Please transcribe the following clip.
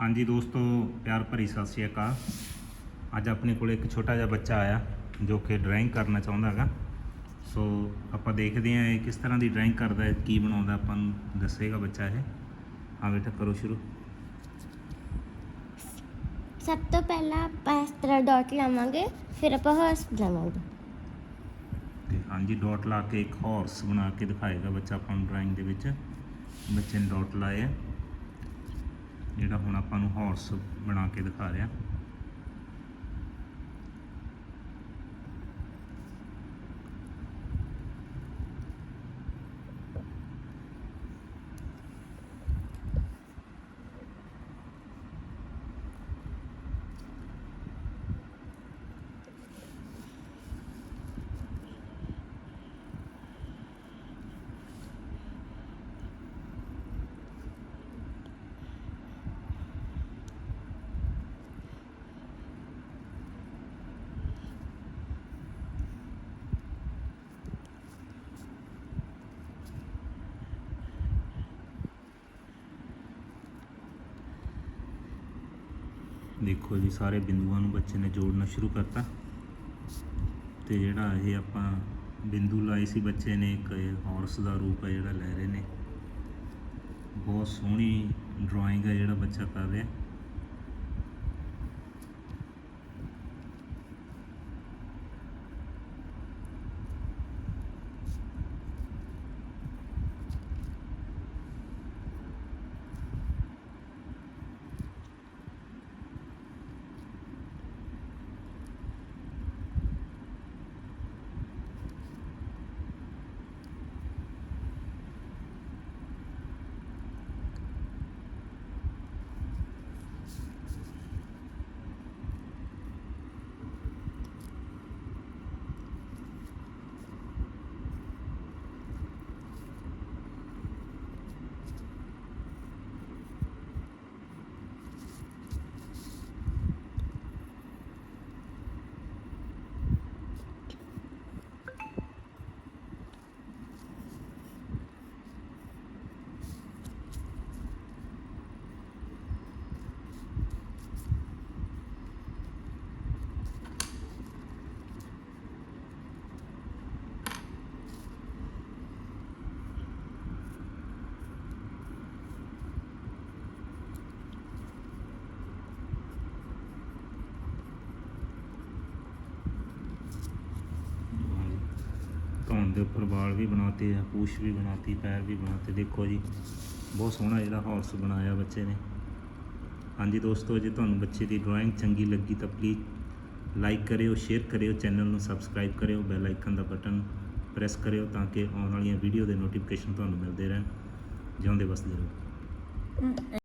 ਹਾਂਜੀ ਦੋਸਤੋ ਪਿਆਰ ਭਰੀ ਸਤਿ ਸ਼੍ਰੀ ਅਕਾਲ। ਅੱਜ ਆਪਣੇ ਕੋਲ ਇੱਕ ਛੋਟਾ ਜਿਹਾ ਬੱਚਾ ਆਇਆ ਜੋ ਕਿ ਡਰਾਇੰਗ ਕਰਨਾ ਚਾਹੁੰਦਾ ਹੈਗਾ। ਸੋ ਆਪਾਂ ਦੇਖਦੇ ਹਾਂ ਇਹ ਕਿਸ ਤਰ੍ਹਾਂ ਦੀ ਡਰਾਇੰਗ ਕਰਦਾ ਹੈ ਕੀ ਬਣਾਉਂਦਾ ਆਪਾਂ ਨੂੰ ਦੱਸੇਗਾ ਬੱਚਾ ਇਹ। ਹਾਂ ਬੇਟਾ ਕਰੋ ਸ਼ੁਰੂ। ਸਭ ਤੋਂ ਪਹਿਲਾਂ ਆਪਾਂ ਇਸ ਤਰ੍ਹਾਂ ਡਾਟ ਲਾਵਾਂਗੇ ਫਿਰ ਆਪਾਂ ਹਾਰਸ ਬਣਾਵਾਂਗੇ ਤੇ ਹਾਂਜੀ ਡਾਟ ਲਾ ਕੇ ਇੱਕ ਹਾਰਸ ਬਣਾ ਕੇ ਦਿਖਾਏਗਾ ਬੱਚਾ ਆਪਾਂ ਨੂੰ ਡਰਾਇੰਗ ਦੇ ਵਿੱਚ। ਬੱਚੇ ਨੇ ਡਾਟ ਲਾਏ ਆ ਜਿਹੜਾ ਹੁਣ ਆਪਾਂ ਨੂੰ ਹਾਰਸ ਬਣਾ ਕੇ ਦਿਖਾ ਰਿਹਾ। ਦੇਖੋ ਜੀ, ਸਾਰੇ ਬਿੰਦੂਆਂ ਨੂੰ ਬੱਚੇ ਨੇ ਜੋੜਨਾ ਸ਼ੁਰੂ ਕਰਤਾ। ਤੇ ਜਿਹੜਾ ਇਹ ਆਪਾਂ ਬਿੰਦੂ ਲਾਏ ਸੀ ਬੱਚੇ ਨੇ, ਇੱਕ ਹਾਰਸ ਦਾ ਰੂਪ ਹੈ ਜਿਹੜਾ ਲੈ ਰਹੇ ਨੇ। ਬਹੁਤ ਸੋਹਣੀ ਡਰਾਇੰਗ ਹੈ ਜਿਹੜਾ ਬੱਚਾ ਕਰ ਰਿਹਾ। ਧੌਣ ਦੇ ਉੱਪਰ ਵਾਲ ਵੀ ਬਣਾਤੇ ਆ, ਪੂਛ ਵੀ ਬਣਾਤੀ, ਪੈਰ ਵੀ ਬਣਾਤੇ। ਦੇਖੋ ਜੀ, ਬਹੁਤ ਸੋਹਣਾ ਜਿਹੜਾ ਹਾਰਸ ਬਣਾਇਆ ਬੱਚੇ ਨੇ। ਹਾਂਜੀ ਦੋਸਤੋ, ਜੇ ਤੁਹਾਨੂੰ ਬੱਚੇ ਦੀ ਡਰਾਇੰਗ ਚੰਗੀ ਲੱਗੀ ਤਾਂ ਪਲੀਜ਼ ਲਾਈਕ ਕਰਿਓ ਸ਼ੇਅਰ ਕਰਿਓ ਚੈਨਲ ਨੂੰ ਸਬਸਕ੍ਰਾਈਬ ਕਰਿਓ ਬੈਲ ਆਈਕਨ ਦਾ ਬਟਨ ਪ੍ਰੈਸ ਕਰਿਓ ਤਾਂ ਕਿ ਆਉਣ ਵਾਲੀਆਂ ਵੀਡੀਓ ਦੇ ਨੋਟੀਫਿਕੇਸ਼ਨ ਤੁਹਾਨੂੰ ਮਿਲਦੇ ਰਹਿਣ। ਜਿਉਂਦੇ ਵਸਦੇ ਰਹੋ।